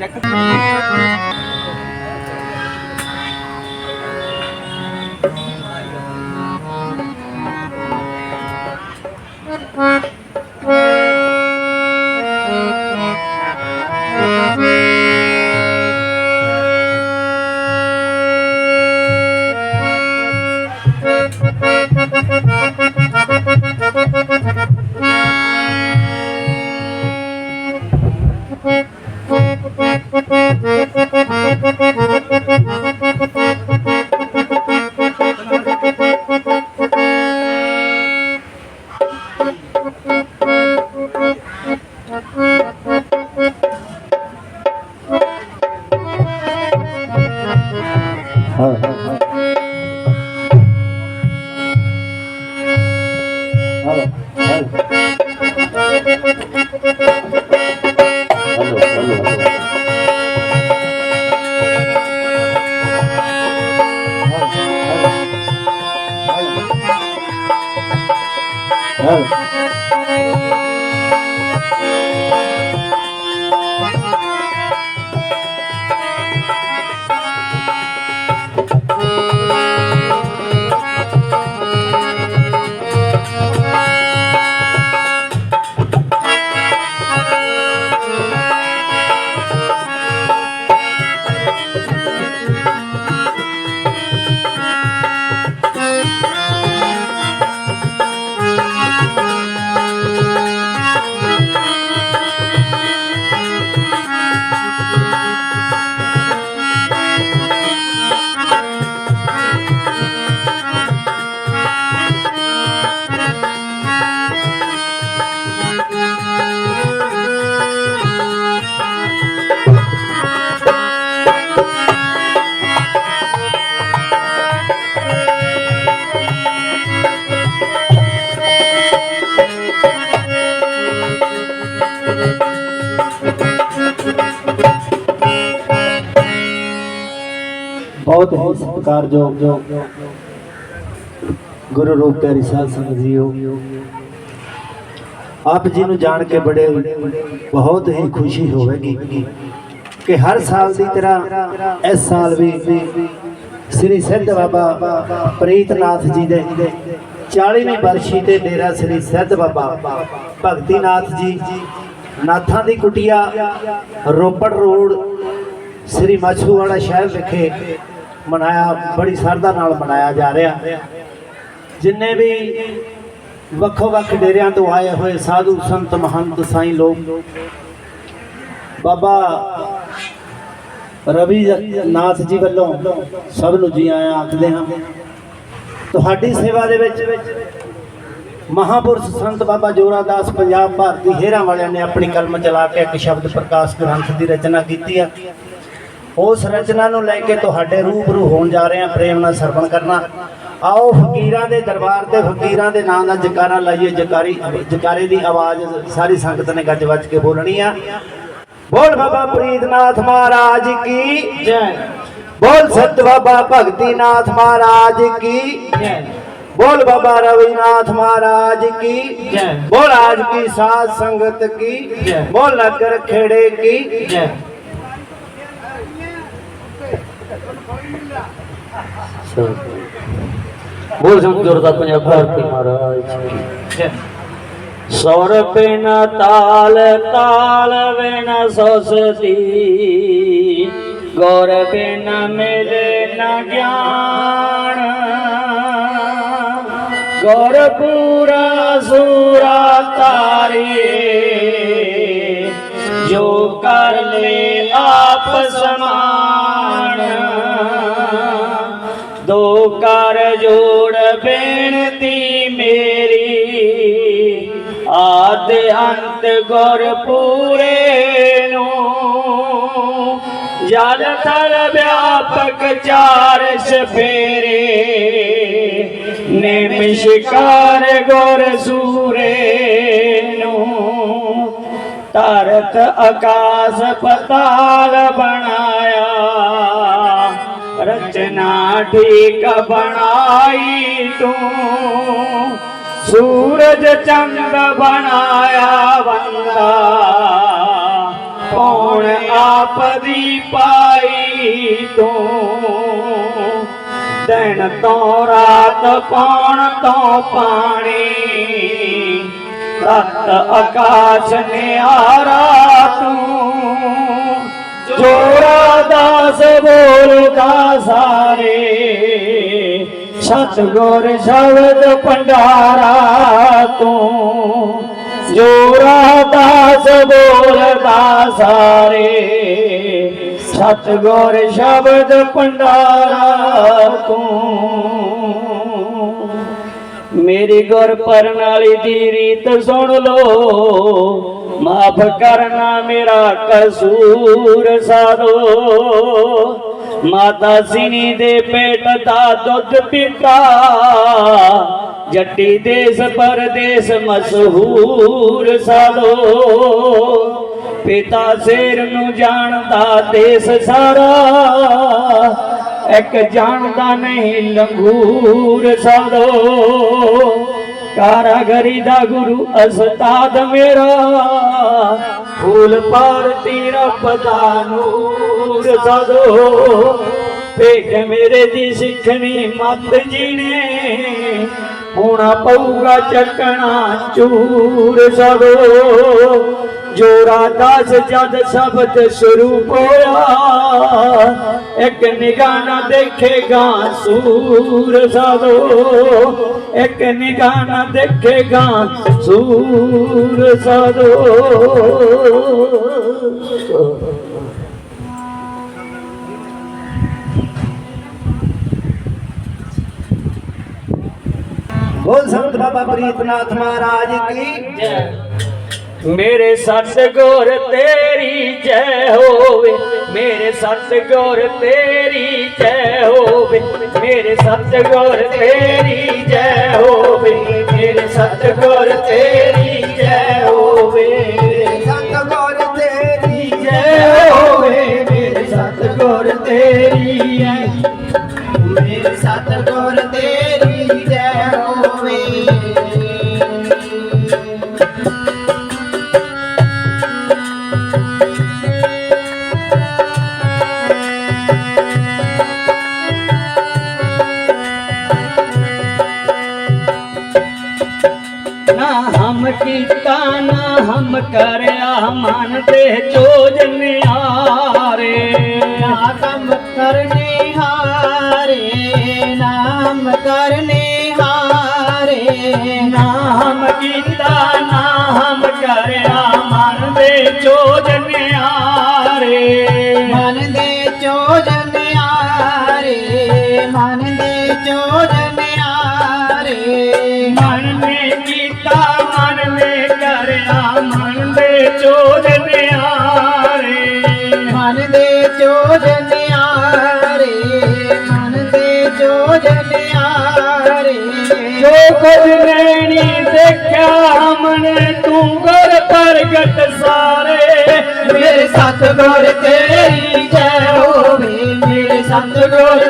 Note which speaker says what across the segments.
Speaker 1: Ya
Speaker 2: ਹਾਂ ਹਾਂ ਹਾਂ ਬਹੁਤ ਹੀ ਸਤਿਕਾਰਯੋਗ ਗੁਰੂ ਰੂਪ ਪਿਆਰੀ ਸਾਧ ਸੰਗਤ ਜੀਓ। ਆਪ ਜੀ ਨੂੰ ਜਾਣ ਕੇ ਬੜੇ ਬਹੁਤ ਹੀ ਖੁਸ਼ੀ ਹੋਵੇਗੀ ਕਿ ਹਰ ਸਾਲ ਦੀ ਤਰ੍ਹਾਂ ਇਸ ਸਾਲ ਵੀ ਸ੍ਰੀ ਸਿੱਧ ਬਾਬਾ ਪ੍ਰੀਤਨਾਥ ਜੀ ਦੇ 40ਵੀਂ ਬਰਸ਼ੀ ਤੇ ਡੇਰਾ ਸ੍ਰੀ ਸਿੱਧ ਬਾਬਾ ਭਗਤੀ ਨਾਥ ਜੀ ਨਾਥਾਂ ਦੀ ਕੁਟਿਆ ਰੋਪੜ ਰੋਡ ਸ੍ਰੀ ਮਾਛੂਵਾੜਾ ਸ਼ਹਿਰ ਵਿਖੇ ਮਨਾਇਆ, ਬੜੀ ਸਰਦਾ ਨਾਲ ਮਨਾਇਆ ਜਾ ਰਿਹਾ। ਜਿੰਨੇ ਵੀ ਵੱਖੋ ਵੱਖ ਡੇਰਿਆਂ ਤੋਂ ਆਏ ਹੋਏ ਸਾਧੂ ਸੰਤ, ਮਹੰਤ, ਸਾਈਂ ਲੋਕ, ਬਾਬਾ ਰਵੀ ਨਾਥ ਜੀ ਵੱਲੋਂ ਸਭ ਨੂੰ ਜੀ ਆਇਆਂ ਆਖਦੇ ਹਾਂ, ਤੁਹਾਡੀ ਸੇਵਾ ਦੇ ਵਿੱਚ ਮਹਾਪੁਰਸ਼ ਸੰਤ ਬਾਬਾ ਜੋਰਾਦਾਸ ਪੰਜਾਬ ਭਾਰਤੀ ਹੇਰਾਂ ਵਾਲਿਆਂ ਨੇ ਆਪਣੀ ਕਲਮ ਚਲਾ ਕੇ ਇੱਕ ਸ਼ਬਦ ਪ੍ਰਕਾਸ਼ ਗ੍ਰੰਥ ਦੀ ਰਚਨਾ ਕੀਤੀ ਆ। ਉਸ ਰਚਨਾ ਨੂੰ ਲੈ ਕੇ ਤੁਹਾਡੇ ਰੂਬਰੂ ਹੋਣ ਜਾ ਰਹੇ ਹਾਂ ਪ੍ਰੇਮ ਨਾਲ ਸਰਵਣ ਕਰਨਾ ਆਓ ਫਕੀਰਾਂ ਦੇ ਦਰਬਾਰ ਤੇ ਫਕੀਰਾਂ ਦੇ ਨਾਂ ਦਾ ਜਕਾਰਾ ਲਾਈਏ ਜਕਾਰੀ ਜਕਾਰੇ ਦੀ ਆਵਾਜ਼ ਸਾਰੀ ਸੰਗਤ ਨੇ ਗੱਜ ਵੱਜ ਕੇ ਬੋਲਣੀ ਆ ਬੋਲ ਬਾਬਾ ਪ੍ਰੀਤਨਾਥ ਮਹਾਰਾਜ ਕੀ ਜੈ ਬੋਲ ਸਤ ਬਾਬਾ ਭਗਤੀਨਾਥ ਮਹਾਰਾਜ ਕੀ ਜੈ बोल बाबा रविनाथ महाराज की जय बोल आज की साध संगत की जय बोल नगर खेड़े की जय
Speaker 3: ਬੋਲ ਸੰਤ ਗੁਰਦਾ ਪੰਜਾਬ ਭਾਰਤੀ ਮਹਾਰਾਜ
Speaker 2: जय
Speaker 3: ਸੌਰ ਬਿਨ ਤਾਲ ਤਾਲ ਬਿਨ ਸੋਸਤੀ ਗੌਰ ਬਿਨ ਮਿਲੇ ਨ ਗਿਆਨ ਗੌਰ ਪੂਰਾ ਸੂਰਾ ਤਾਰੇ ਜੋ ਬੇਨਤੀ ਮੇਰੀ। ਆਦ ਅੰਤ ਗੁਰ ਪੂਰੇ ਨੂੰ। ਜਲ ਥਲ ਵਿਆਪਕ ਚਾਰ ਸਫੇਰੇ। ਨਿਮਿਸ਼ਕਾਰ ਗੁਰ ਸੂਰੇ ਨੂੰ। ਤਰਤ ਆਕਾਸ ਪਤਾਲ ਬਣਾਇਆ। ਰਚਨਾ ਠੀਕ ਬਣਾਈ ਤੂੰ। ਸੂਰਜ ਚੰਦ ਬਣਾਇਆ ਬੰਦਾ। ਪਾਉਣ ਆਪ ਦੀ ਪਾਈ ਤੂੰ? ਦਿਨ ਤੋਂ ਰਾਤ ਪਾਉਣ ਤੋਂ ਪਾਣੀ। ਤਤ ਆਕਾਸ਼ ਨਿਆਰਾ ਤੂੰ। ਜੋਰਾ ਦਾਸ ਬੋਲਦਾ ਸਾਰੇ। ਸਤਗੁਰ ਸ਼ਬਦ ਭੰਡਾਰਾ ਤੂੰ। ਜੋਰਾ ਦਾਸ ਬੋਲਦਾ ਸਾਰੇ। ਸਤਗੁਰ ਸ਼ਬਦ ਭੰਡਾਰਾ ਤੂੰ। ਮੇਰੀ ਗੁਰ ਪ੍ਰਣਾਲੀ ਦੀ ਰੀਤ ਸੁਣ ਲੋ ਮਾਫ ਕਰਨਾ ਮੇਰਾ ਕਸੂਰ ਸਾਧੋ। ਮਾਤਾ ਸਿਨੀ ਦੇ ਪੇਟ ਦਾ ਦੁੱਧ ਪੀਤਾ। ਜੱਟੀ ਦੇਸ ਪਰਦੇਸ ਮਸ਼ਹੂਰ ਸਾਧੋ। ਪਿਤਾ ਸ਼ੇਰ ਨੂੰ ਜਾਣਦਾ ਦੇਸ ਸਾਰਾ। ਇੱਕ ਜਾਣਦਾ ਨਹੀਂ ਲੰਗੂਰ ਸਾਧੋ। ਕਾਰਾਗਰੀ ਦਾ ਗੁਰੂ ਅਸਤਾਦ ਮੇਰਾ। ਫੂਲ ਪਾਰਤੀ ਰੱਬ ਦਾ ਨੂਰ ਸਾਧੋ ਭੇਖ ਮੇਰੇ ਦੀ ਸਿੱਖਣੀ ਮਤ ਜੀਣੇ। ਹੋਣਾ ਪਊਗਾ ਚੱਕਣਾ ਚੂਰ ਸਾਧੋ ਜੋਰਾ ਦਾਸ ਜਦ ਸ਼ਬਦ ਸਰੂਪ ਹੋਇਆ ਇੱਕ ਨਿਗਾਹ ਨਾ ਦੇਖੇਗਾ ਸੂਰ ਸਾਧੋ ਇੱਕ ਨਿਗਾਹ ਨਾ ਦੇਖੇਗਾ ਸੂਰ ਸਾਧੋ।
Speaker 1: ਬੋਲ ਸੰਤ ਬਾਬਾ ਪ੍ਰੀਤਨਾਥ ਮਹਾਰਾਜ ਕੀ?
Speaker 3: ਜੈ। ਮੇਰੇ ਸਤਗੁਰ ਤੇਰੀ ਜੈ ਹੋਵੇ, ਮੇਰੇ ਸਤਗੁਰ ਤੇਰੀ ਜੈ ਹੋਵੇ, ਮੇਰੇ ਸਤਗੁਰ ਤੇਰੀ ਜੈ ਹੋਵੇ, ਮੇਰੇ ਸਤਗੁਰ ਤੇਰੀ ਜੈ ਹੋਵੇ,
Speaker 1: ਸਤਗੁਰ ਤੇਰੀ
Speaker 3: ਜੈ ਹੋਵੇ, ਮੇਰੇ ਸਤਗੁਰ ਤੇਰੀ ਜੈ,
Speaker 1: ਮੇਰੇ ਸਤਗੁਰ ਤੇਰੀ ਜੈ ਹੋਵੇ।
Speaker 3: ਕੀਤਾ ਨਾ ਹਮ ਕਰਿਆ ਮਨ ਤੇ ਚੋਜ ਨਿਆਰੇ
Speaker 1: ਕੰਮ ਕਰਨੇ ਹਾਰੇ ਨਾਮ ਕਰਨੇ ਹਾਰੇ
Speaker 3: ਨਾਮ ਕੀਤਾ ਨਾਮ ਕਰਿਆ ਮਨ ਦੇ ਚੋਜ ਨਿਆਰੇ
Speaker 1: ਮਨ ਦੇ ਚੋਜਨ ਮਨ ਦੇ
Speaker 3: ਚੋਜ ਨਿਆਰੇ
Speaker 1: ਮਨ ਦੇ ਚੋਜਨ ਆਰੇ ਮਨ ਦੇ ਚੋਜਨ ਆਰੇ।
Speaker 3: ਜੋ ਕੁਝ ਨੈਣੀ ਦੇਖਿਆ ਮਨ ਤੂੰ ਗੁਰ ਪ੍ਰਗਟ ਸਾਰੇ।
Speaker 1: ਮੇਰੇ ਸਤਿਗੁਰ ਤੇਰੀ ਜੈ ਹੋਵੇ ਮੇਰੇ ਸਤਿਗੁਰ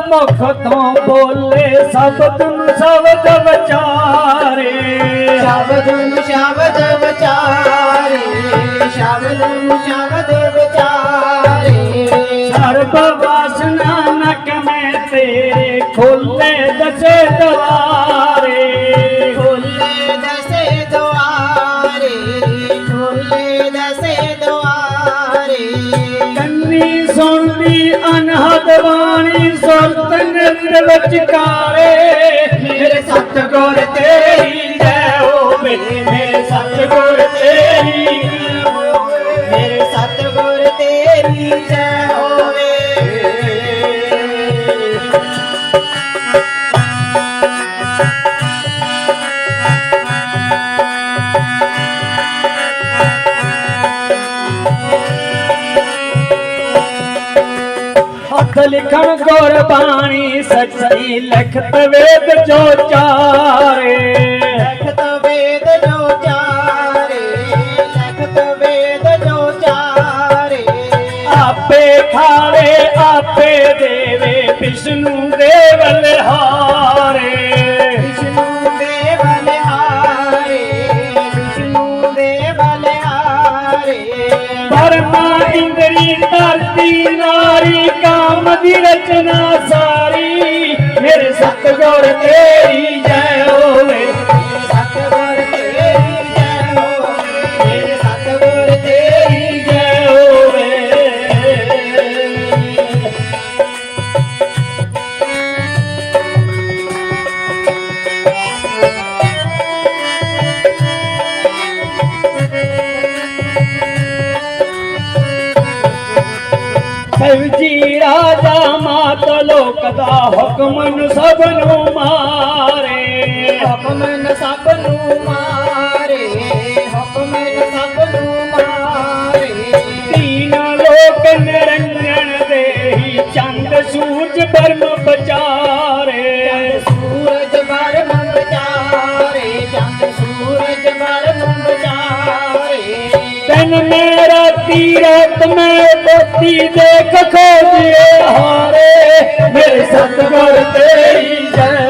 Speaker 3: ਮੁਖ ਤੋਂ ਬੋਲੇ ਸ਼ਬਦ ਨੂੰ ਸ਼ਬਦ ਵਿਚਾਰੇ
Speaker 1: ਸ਼ਬਦ ਨੂੰ ਸ਼ਬਦ ਵਿਚਾਰੇ ਸ਼ਬਦ ਨੂੰ ਸ਼ਬਦ ਵਿਚਾਰੇ।
Speaker 3: ਸਰਬ ਵਾਸਨਾ ਨਕ ਮੈਂ ਤੇਰੇ ਖੋਲੇ ਦਸੇ ਦਵਾਰੇ। ਕੰਨੀ ਸੁਣਦੀ ਅਨਹਦ ਬਾਣੀ ਸੁਰਤ ਨਿਤ ਮੇਰੇ ਸਤਿਗੁਰ ਤੇਰੀ ਲਿਖਣ ਗੁਰਬਾਣੀ ਸੱਚੀ ਲਿਖਤ ਵੇਦ ਜੋ ਚਾਰੇ ਰਚਨਾ ਸਾਰੀ ਮੇਰੇ ਸਤਗੁਰ ਤੇਰੀ ਲੋਕ ਦਾ ਹੁਕਮ ਨੂੰ ਸਭ ਨੂੰ ਮਾਰੇ।
Speaker 1: ਹੁਕਮ ਨ ਸਭ ਨੂੰ ਮਾਰੇ ਹੁਕਮ ਨ ਸਭ ਨੂੰ ਮਾਰੇ।
Speaker 3: ਤੀਨ ਲੋਕ ਨਿਰੰਜਨ ਦੇਹੀ ਚੰਦ ਸੂਰਜ ਬਰਮ ਬਚਾਰੇ
Speaker 1: ਸੂਰਜ ਬਰ ਵਿਚਾਰੇ ਚੰਦ ਸੂਰਜ ਬਰ ਵਿਚਾਰੇ।
Speaker 3: ਤਨ ਮੇਰਾ ਤੀਰਤ ਮੈਂ ਪੋਤੀ ਦੇਖ ਖੋਜੇ ਹਾਰੇ। ਮੇਰੇ ਸਤਗੁਰ ਤੇਰੀ ਜੈ।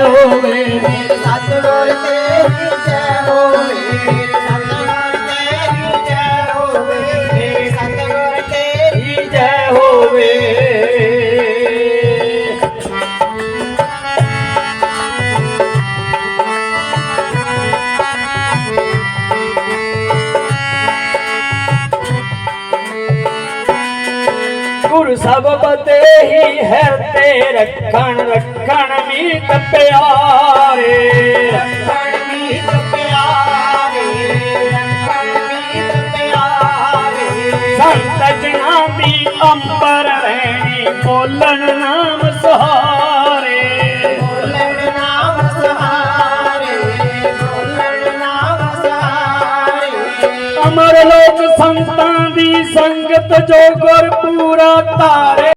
Speaker 3: ਸਭ ਬਤੇ ਹੀ ਹੈ ਤੇ ਰੱਖਣ ਰੱਖਣ ਮੀਤ ਪਿਆਰੇ। ਅਮਰ ਲੋਕ ਸੰਤਾਂ ਦੀ ਸੰਗਤ ਜੋ ਗੁਰ ਪੂਰਾ ਤਾਰੇ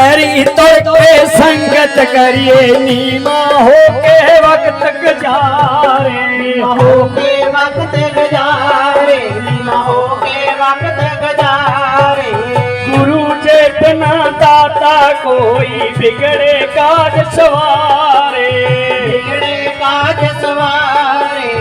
Speaker 3: ਪੈਰੀ ਤੁਰ ਕੇ ਸੰਗਤ ਕਰੀਏ ਨੀਮਾ ਹੋ ਕੇ ਵਕਤ ਗੁਜ਼ਾਰੇ।
Speaker 1: ਹੋ ਕੇ ਵਕਤ ਗੁਜ਼ਾਰੇ ਲੀਲਾ ਹੋ ਕੇ ਵਕਤ ਗੁਜ਼ਾਰੇ।
Speaker 3: ਗੁਰੂ ਜੇ ਬਿਨਾ ਦਾਤਾ ਕੋਈ ਵਿਗੜੇ ਕਾਜ ਸਵਾਰੇ।
Speaker 1: ਵਿਗੜੇ ਕਾਜ ਸਵਾਰੇ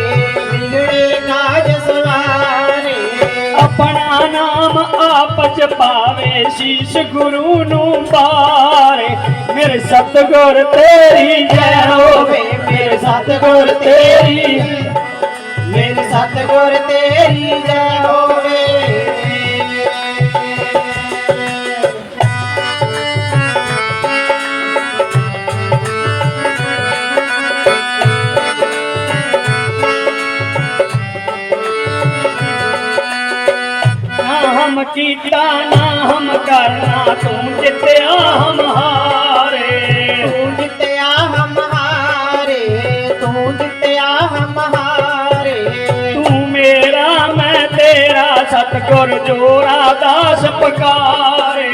Speaker 1: ਵਿਗੜੇ ਕਾਜ ਸਵਾਰੇ।
Speaker 3: ਆਪਣਾ ਨਾਮ ਆਪ ਚ ਪਾਵੇ, ਸ਼ੀਸ਼ ਗੁਰੂ ਨੂੰ ਪਾਰੇ ਮੇਰੇ ਸਤਗੁਰ ਤੇਰੀ ਜੈ ਹੋਵੇ, ਮੇਰੇ ਸਤਗੁਰ ਤੇਰੀ
Speaker 1: ਮੇਰੇ ਸਤਿਗੁਰ ਤੇਰੀ ਜੈ ਹੋਵੇ।
Speaker 3: ਹਮ ਕੀਤਾ ਨਾ ਹਮ ਕਰਨਾ ਤੂੰ ਜਿੱਤਿਆ ਹਮ ਹਾਰੇ।
Speaker 1: ਤੂੰ ਜਿੱਤਿਆ ਹਮ ਹਾਰੇ ਤੂੰ ਜਿੱਤਿਆ ਹਮ ਹਾਰੇ।
Speaker 3: ਤੂੰ ਮੇਰਾ ਮੈਂ ਤੇਰਾ ਸਤਗੁਰ ਜੋਰਾ ਦਾਸ ਪਕਾਰੇ।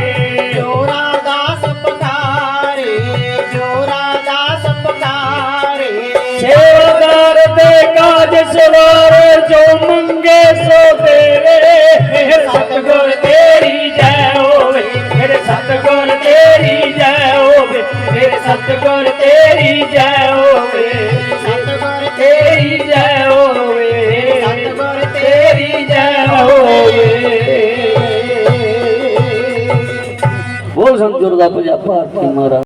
Speaker 1: ਜੋਰਾ ਦਾਸ ਪਕਾਰੇ ਜੋਰਾ ਦਾਸ ਪਕਾਰੇ।
Speaker 3: ਸੇਵਾਦਾਰ ਦੇ ਕਾਜ ਸਵਾਰ ਜੋ ਮੰਗੇ ਸੋ ਦੇਵੇ। ਮੇਰੇ ਸਤਗੁਰ ਤੇਰੀ ਜੈ ਹੋਵੇ ਮੇਰੇ ਸਤਗੁਰ ਤੇਰੀ ਜੈ ਹੋਵੇ ਮੇਰੇ ਸਤਗੁਰ ਤੇਰੀ ਜੈ ਹੋਵੇ,
Speaker 1: ਸਤਿਗੁਰ
Speaker 3: ਤੇਰੀ ਜੈ ਹੋਵੇ,
Speaker 1: ਸਤਿਗੁਰ
Speaker 3: ਤੇਰੀ ਜੈ ਹੋਵੇ। ਬੋਲ ਸੰਤ ਗੁਰਦਾ ਪੰਜਾ ਭਾਰਤੀ ਮਹਾਰਾਜ।